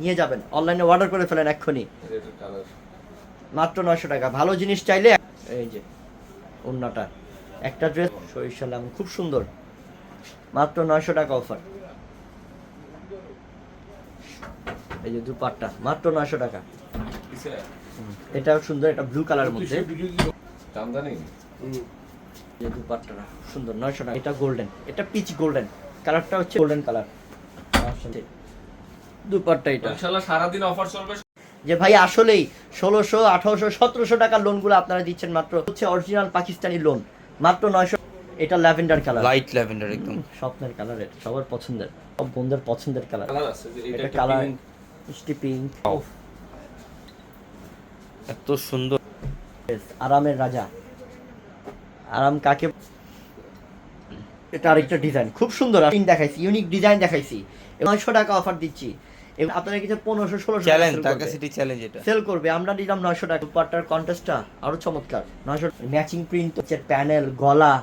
নিয়ে যাবেন। অনলাইনে অর্ডার করে ফেলেন এক্ষুনি। মাত্র নয়শো টাকা। ভালো জিনিস চাইলে এই যে অন্যটা একটা ড্রেস সরিষা লেমন খুব সুন্দর। মাত্র নয়শো টাকা অফার এই যে দুপাট্টা মাত্র নয়শো টাকা। এটাও সুন্দর এটা ব্লু কালার মধ্যে। যে দুপাট্টাটা সুন্দর নয়শো টাকা। এটা গোল্ডেন এটা পিচ গোল্ডেন কালারটা হচ্ছে গোল্ডেন কালার দুপাট্টা এটা। ইনশাআল্লাহ সারাদিন অফার চলবে। যে ভাই আসলেই ষোলোশো আঠারোশো সতেরোশো টাকার লোনগুলো আপনারা দিচ্ছেন মাত্র হচ্ছে অরিজিনাল পাকিস্তানি লোন মাত্র নয়শো এটা ল্যাভেন্ডার কালার লাইট ল্যাভেন্ডার একদম। স্বপ্নের কালারের সবার পছন্দের। সব বন্ধুদের পছন্দের কালার কালার আছে যে এটা কালার মিষ্টি পিঙ্ক এত সুন্দর। আরামের রাজা। আরাম কাকে এটা আরেকটা ডিজাইন খুব সুন্দর। দেখাইছি ইউনিক ডিজাইন দেখাইছি। নয়শো টাকা অফার দিচ্ছি। আপনারা কিছু পনেরোশো ষোলোশো চ্যালেঞ্জ টাকা সিটি চ্যালেঞ্জ এটা। সেল করবে। আমরা দিলাম নয়শো টাকা। দুপাট্টার কন্টেস্টটা আরও চমৎকার। নয়শো ম্যাচিং প্রিন্ট হচ্ছে প্যানেল গলা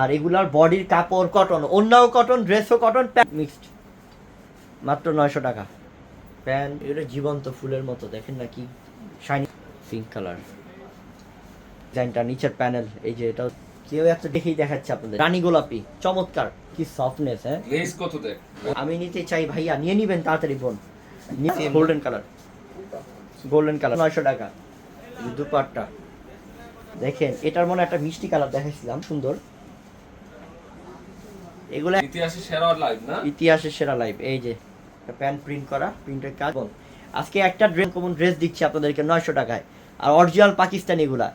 আর এগুলার বডির কাপড় কটন অন্যও কটন ড্রেসও কটন মিক্সড মাত্র নয়শো টাকা। প্যান্ট এটা জীবন্ত ফুলের মতো। দেখেন না কি শাইনি পিঙ্ক কালার ডিজাইনটা নিচের প্যানেল এই যে এটা কেউ এত দেখেই দেখাচ্ছে আপনাদের। রানী গোলাপি চমৎকার। কি সফটনেস হ্যাঁ লেস কত দেখ। আমি নিতে চাই ভাইয়া নিয়ে নিবেন তাড়াতাড়ি বোন গোল্ডেন কালার গোল্ডেন কালার নয়শো টাকা। এই দুপাট্টা। দেখেন এটার মনে একটা মিষ্টি কালার দেখাইছিলাম সুন্দর। এগুলো ইতিহাসে সেরা লাইভ না? ইতিহাসের সেরা লাইভ এই যে প্যান প্রিন্ট করা প্রিন্টের কাজ। বল। আজকে একটা ড্রেস কমন ড্রেস দিচ্ছি আপনাদেরকে নয়শো টাকায়। আর অরিজিনাল পাকিস্তানি এগুলা।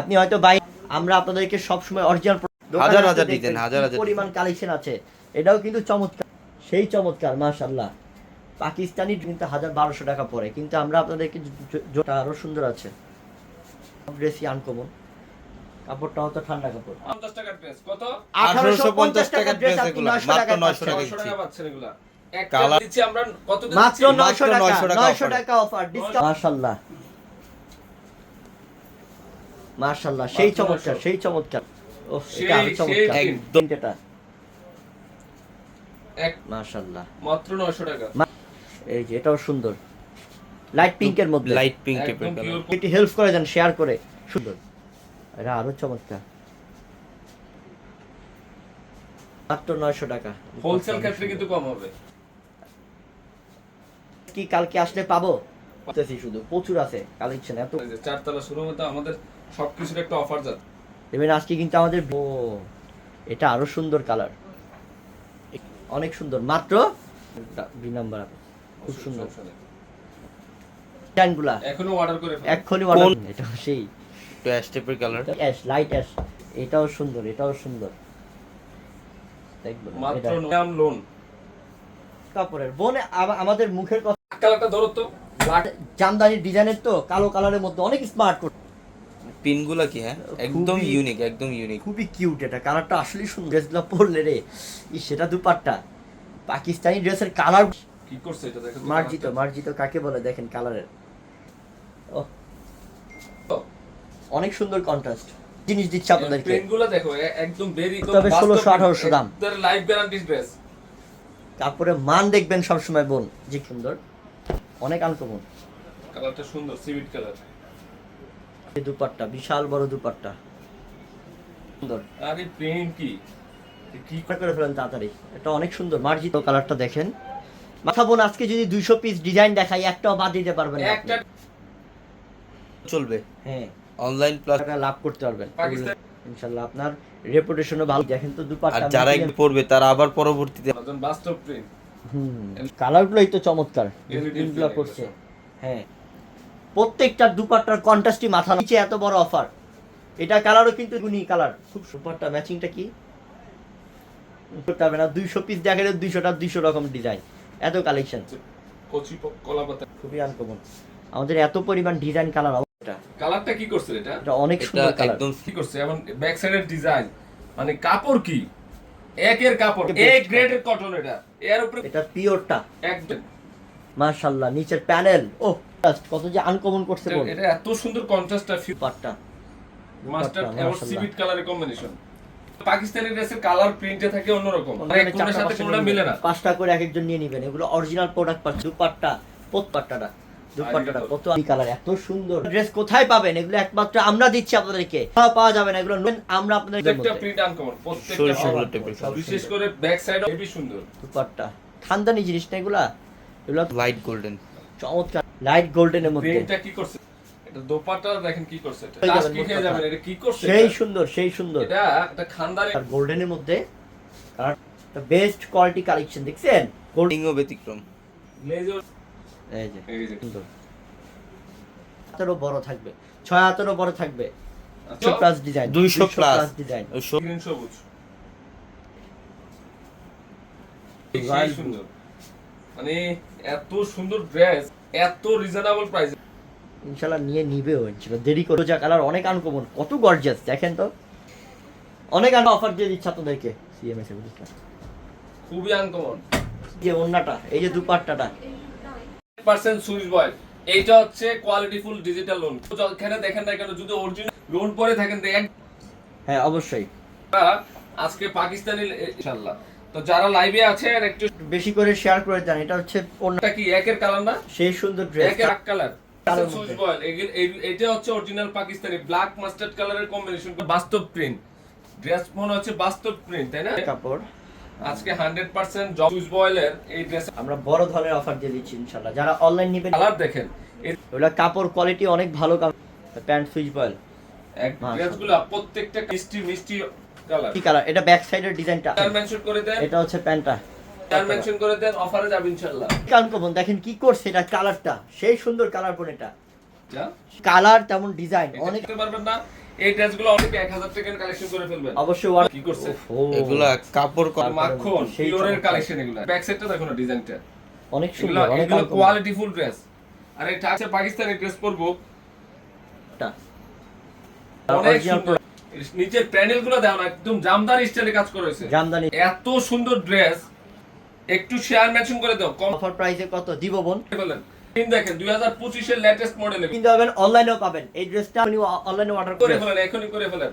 আপনি হয়তো বাই আমরা আপনাদেরকে সবসময় অরিজিনাল হাজার হাজার design, হাজার হাজার পরিমাণ কালেকশন আছে। এটাও কিন্তু চমৎকার। সেই চমৎকার মাশাল্লাহ পাকিস্তানি কিন্তু হাজার বারোশো টাকা পড়ে। কিন্তু আমরা আপনাদেরকে জ- জ- আরও সুন্দর আছে। ড্রেসই আনকমন কাপড়টা হয়তো ঠান্ডা কাপড়। 50 টাকার ড্রেস কত? 1850 টাকার ড্রেস এগুলা, 900 মাত্র টাকায় 900 টাকা 900 পাচ্ছেন এগুলা। একটা দিচ্ছি আমরা কত মাত্র নয়শো টাকা। 900 টাকা নয়শো টাকা অফার ডিসকাউন্ট মাশাল্লাহ মাশাল্লাহ সেই চমৎকার সেই চমৎকার। ও এটা আরও চমৎকার একদম। এটা এক মাশাল্লাহ মাত্র 900 টাকা। এই যে এটাও সুন্দর। লাইট পিঙ্কের মধ্যে। লাইট পিঙ্ক টাইপের একদম কালার পিওর একটু হেল্প করে দেন শেয়ার করে। সুন্দর। এটা আরও চমৎকার। মাত্র নয়শো টাকা। হোলসেল ক্ষেত্রে কিন্তু কম হবে। কি কালকে আসলে পাবো? শুধু। প্রচুর আছে কালেকশন এত। এই যে চারতলা শুরু মতো আমাদের সবকিছুর একটা অফার যাচ্ছে। এবার আজকে কিন্তু আমাদের ও এটা আরও সুন্দর কালার অনেক সুন্দর। মাত্র দুই নাম্বার খুব সুন্দর। নেই। এখনও অর্ডার করে। এক্ষুনি অর্ডার এটা সেই। অ্যাশ টাইপের কালার অ্যাশ লাইট অ্যাশ এটাও সুন্দর এটাও সুন্দর। মাত্র নাম লোন কাপড়ের। বোন আমাদের মুখের কথা কালারটা ধরো তো। জামদানি ডিজাইনের তো কালো কালারের মধ্যে অনেক স্মার্ট পিনগুলো কি হ্যাঁ? একদম ইউনিক একদম ইউনিক খুবই কিউট এটা। কালারটা আসলেই সুন্দর ড্রেসগুলো পরলে রে। ই সেটা দুপাট্টা। পাকিস্তানি ড্রেসের কালার কি করছে এটা? দেখো তো মার্জিত মার্জিত কাকে বলে? দেখেন কালারের ও। অনেক সুন্দর কন্ট্রাস্ট জিনিস দিচ্ছে আপনাদেরকে। প্রিন্টগুলো দেখো একদম বেরি তবে 1600 1800 দাম। লাইফ গ্যারান্টি ড্রেস কাপড়ের মান দেখবেন সবসময় বোন। জি সুন্দর। অনেক আনকমন কালারটা সুন্দর সিভিট কালার এই দুপাট্টা বিশাল বড় দুপাট্টা। সুন্দর। আরে প্রিন্ট কি? কি কি করে ফেলেন তাড়াতাড়ি? এটা অনেক সুন্দর। মার্জিত কালারটা দেখেন। মাথা বোন আজকে যদি দুইশো পিস ডিজাইন দেখাই একটাও বাদ দিতে পারবেন একটা চলবে। হ্যাঁ। অনলাইন প্লাস লাভ করতে পারবেন। ইনশাল্লাহ আপনার রেপুটেশনও ভালো। দেখেন তো দুপাট্টা যারা একটু পড়বে তারা আবার পরবর্তীতে বাস্তব প্রিন্ট হুম। কালারগুলোই তো চমৎকার। করছে হ্যাঁ। প্রত্যেকটা দুপাট্টার কন্ট্রাস্টই মাথা নিচে এত বড় অফার এটা কালারও কিন্তু গুনি কালার খুব সুপারটা ম্যাচিংটা কি? করতে হবে না দুইশো পিস দেখা গেলে দুইশোটা দুইশো রকম ডিজাইন এত কালেকশন কচি কলা পাতা। খুবই আনকমন আমাদের এত পরিমাণ ডিজাইন কালার এটা। কালারটা কি করছে এটা? এটা অনেক সুন্দর কালার একদম কি করছে? এবং ব্যাক সাইডের ডিজাইন মানে কাপড় কি? একের কাপড়। এ গ্রেডের কটন এটা। এর উপরে এটা পিওরটা একদম। মাশাআল্লাহ নিচের প্যানেল ও just কত যে আনকমন করছে বল। এটা এত সুন্দর কন্ট্রাস্টটা ফিউ পাটটা মাস্টার এবং। সিভিট কালারের কম্বিনেশন পাকিস্তানি ড্রেসের কালার প্রিন্টে থাকে অন্যরকম। এক কোণের সাথে কোনটা মিলে না। পাঁচটা করে এক একজন নিয়ে নেবেন। এগুলো অরিজিনাল প্রোডাক্ট পাচ্ছে দুপাট্টা পোতপাট্টাটা দুপাট্টাটা। কত কালার এত সুন্দর। ড্রেস কোথায় পাবেন? এগুলো একমাত্র আমরা দিচ্ছি আপনাদেরকে। পাওয়া যাবে না। এগুলো আমরা আপনাদের প্রত্যেকটা প্রিন্ট আনকমন প্রত্যেকটা কালার। বিশেষ করে ব্যাক সাইড হেভি সুন্দর। দুপাট্টা। খানদানি জিনিস না এগুলা? এগুলো লাইট গোল্ডেন চমৎকার। লাইট গোল্ডেনের মধ্যে। প্রিন্টটা কি করছে? এটা দোপাট্টা দেখেন কি করছে এটা। হয়ে কি খেয়ে মোট যাবেন এটা কি করছে সেই সুন্দর সেই সুন্দর। এটা একটা খানদারি আর গোল্ডেনের মধ্যে আর বেস্ট কোয়ালিটি কালেকশন দেখছেন? গোল্ড ও ব্যতিক্রম। গ্লেজের এই যে এই যে। সুন্দর। হাতেরও বড় থাকবে। ছয় হাতেরও বড় থাকবে। আচ্ছা, plus design 200 plus। Design green সবুজ। এই সুন্দর। মানে এত সুন্দর ড্রেস এত রিজনেবল প্রাইস ইনশাআল্লাহ নিয়ে নিবেও ইনশাআল্লাহ। দেরি করো যা কালার অনেক আনকমন কত গর্জিয়াস দেখেন তো। অনেক আন অফার দিয়ে দিচ্ছে আপনাদেরকে। সিএমএস এ বুঝলেন খুবই আনকমন যে ওন্নাটা এই যে দুপাট্টাটা। পার্সেন্ট সুইচ বয় এইটা হচ্ছে কোয়ালিটি ফুল ডিজিটাল লোন এখানে দেখেন না কেন যদি অরিজিনাল লোন পরে থাকেন এক হ্যাঁ অবশ্যই। আজকে পাকিস্তানি ইনশাআল্লাহ। তো যারা লাইভে আছেন একটু বেশি করে শেয়ার করে দেন এটা হচ্ছে কি একের কালার না? সেই সুন্দর ড্রেস একের এক কালার এটা হচ্ছে অরিজিনাল পাকিস্তানি ব্ল্যাক মাস্টার্ড কালারের কম্বিনেশন বাস্তব প্রিন্ট ড্রেস মনে হচ্ছে বাস্তব প্রিন্ট তাই না? কাপড়। আজকে হান্ড্রেড পার্সেন্ট সুইচ বয়েলের এই ড্রেস আমরা বড় ধরনের অফার দিয়ে দিচ্ছি ইনশাআল্লাহ। যারা অনলাইন নেবেন কালার দেখেন। কাপড় কোয়ালিটি অনেক ভালো কাপড়। প্যান্ট সুইচ বয়েল। ড্রেসগুলো প্রত্যেকটা মিষ্টি মিষ্টি কি কালার এটা ব্যাক সাইডের ডিজাইনটা মেনশন করে দেন। এটা হচ্ছে প্যান্টটা। চার মেনশন করে দেন অফারে যাবে ইনশাআল্লাহ। কারণ কানকমন দেখেন কি করছে এটা কালারটা সেই সুন্দর কালার কোন এটা। যা। কালার তেমন ডিজাইন অনেক পারবেন না। এই ড্রেসগুলো অনেক 1000 টাকার কালেকশন করে ফেলবেন। অবশ্যই ওয়ার কি করছে? এগুলা কাপড় করা মাখন পিওরের কালেকশন এগুলো। ব্যাক সাইডটা দেখো না ডিজাইনটা অনেক সুন্দর অনেক কোয়ালিটি ফুল ড্রেস আর এটা আছে পাকিস্তানি ড্রেস পরবো। টা। অনেক সুন্দর। নিচের প্যানেলগুলো দেখো না একদম জামদার স্টাইলে কাজ করা হয়েছে। জামদানি। এত সুন্দর ড্রেস একটু শেয়ার ম্যাচিং করে দাও কম অফার প্রাইসে কত? দিব বোন। বলেন তিন দেখেন দুই হাজার পঁচিশের লেটেস্ট মডেল কিন্তু পাবেন অনলাইনেও পাবেন। এই ড্রেসটা আপনি অনলাইনে অর্ডার করে করে ফেলেন এখনই করে ফেলেন।